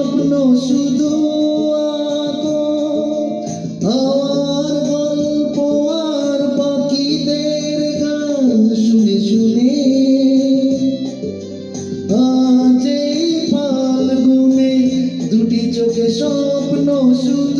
স্বপ্ন শুধু আমার গল্প আর পাখিদের গান শুনে শুনে। আজ ফাল্গুনে দুটি চোখে স্বপ্ন শুধু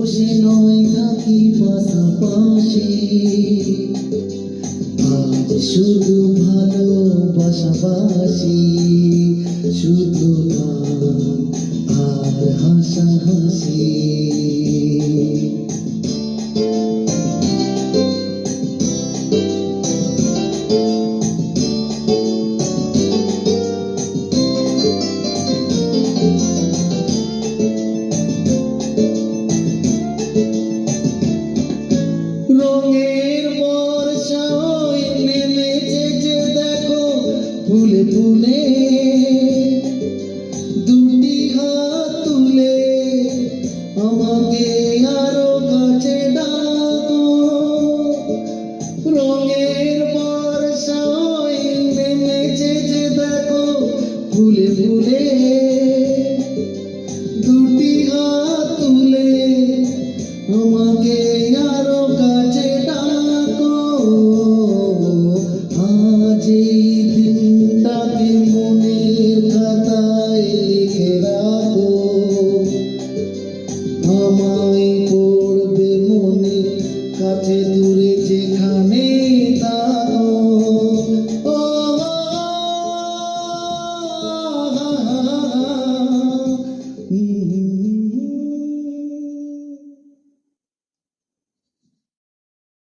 বসে নয় থাকি পাশাপাশি। আজ শুধু ভালোবাসাবাসি শুধু ফুলে ফুলে দুটি হাত তুলে আমাকে